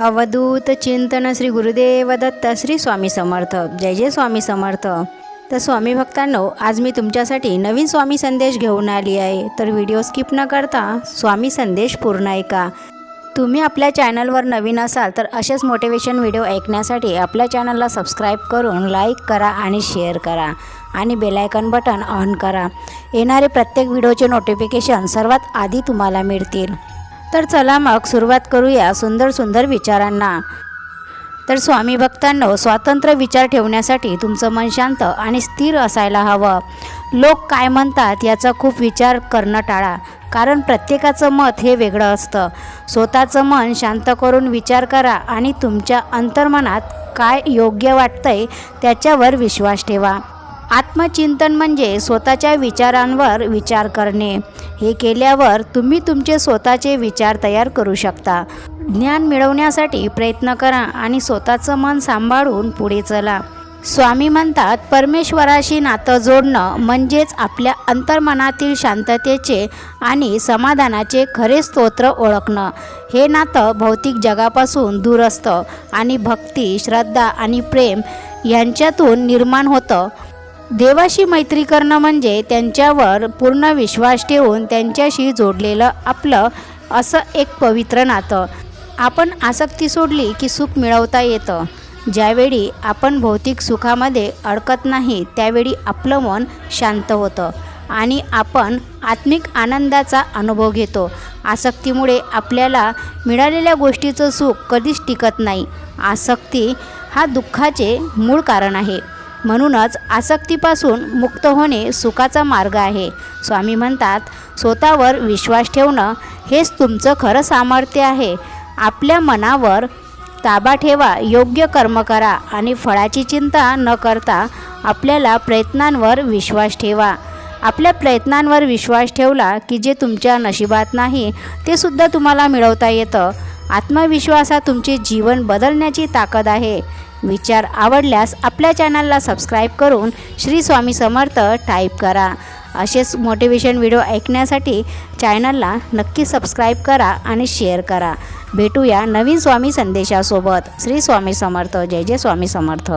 अवधूत चिंतन श्री गुरुदेव दत्त श्री स्वामी समर्थ. जय जय स्वामी समर्थ. तर स्वामी भक्तांनो आज मी तुमच्यासाठी नवीन स्वामी संदेश घेऊन आली आहे. तर व्हिडिओ स्किप न करता स्वामी संदेश पूर्ण ऐका. तुम्ही आपल्या चॅनलवर नवीन असाल तर असेच मोटिवेशन व्हिडिओ ऐकण्यासाठी आपल्या चॅनलला सबस्क्राईब करून लाईक करा आणि शेअर करा. आणि बेलायकन बटन ऑन करा. येणारे प्रत्येक व्हिडिओचे नोटिफिकेशन सर्वात आधी तुम्हाला मिळतील. तर चला मग सुरुवात करूया सुंदर सुंदर विचारांना. तर स्वामी भक्तांनो स्वातंत्र्य विचार ठेवण्यासाठी तुमचं मन शांत आणि स्थिर असायला हवं. लोक काय म्हणतात याचा खूप विचार करणं टाळा कारण प्रत्येकाचं मत हे वेगळं असतं. स्वतःचं मन शांत करून विचार करा आणि तुमच्या अंतर्मनात काय योग्य वाटतंय त्याच्यावर विश्वास ठेवा. आत्मचिंतन म्हणजे स्वतःच्या विचारांवर विचार करणे. हे केल्यावर तुम्ही तुमचे स्वतःचे विचार तयार करू शकता. ज्ञान मिळवण्यासाठी प्रयत्न करा आणि स्वतःचं मन सांभाळून पुढे चला. स्वामी म्हणतात परमेश्वराशी नातं जोडणं म्हणजेच आपल्या अंतर्मनातील शांततेचे आणि समाधानाचे खरे स्तोत्र ओळखणं. हे नातं भौतिक जगापासून दूर असतं आणि भक्ती श्रद्धा आणि प्रेम यांच्यातून निर्माण होतं. देवाशी मैत्री करणं म्हणजे त्यांच्यावर पूर्ण विश्वास ठेवून त्यांच्याशी जोडलेलं आपलं असं एक पवित्र नातं. आपण आसक्ती सोडली की सुख मिळवता येतं. ज्यावेळी आपण भौतिक सुखामध्ये अडकत नाही त्यावेळी आपलं मन शांत होतं आणि आपण आत्मिक आनंदाचा अनुभव घेतो. आसक्तीमुळे आपल्याला मिळालेल्या गोष्टीचं सुख कधीच टिकत नाही. आसक्ती हा दुःखाचे मूळ कारण आहे. म्हणूनच आसक्तीपासून मुक्त होणे सुखाचा मार्ग आहे. स्वामी म्हणतात स्वतःवर विश्वास ठेवणं हेच तुमचं खरं सामर्थ्य आहे. आपल्या मनावर ताबा ठेवा योग्य कर्म करा आणि फळाची चिंता न करता आपल्याला प्रयत्नांवर विश्वास ठेवा. आपल्या प्रयत्नांवर विश्वास ठेवला की जे तुमच्या नशिबात नाही ते सुद्धा तुम्हाला मिळवता येतं. आत्मविश्वासात तुमचे जीवन बदलण्याची ताकद आहे. विचार आवडल्यास आपल्या चॅनलला सबस्क्राईब करून श्री स्वामी समर्थ टाईप करा. असेच मोटिवेशन व्हिडिओ ऐकण्यासाठी चॅनलला नक्की सबस्क्राईब करा आणि शेअर करा. भेटूया नवीन स्वामी संदेशासोबत. श्री स्वामी समर्थ. जय जय स्वामी समर्थ.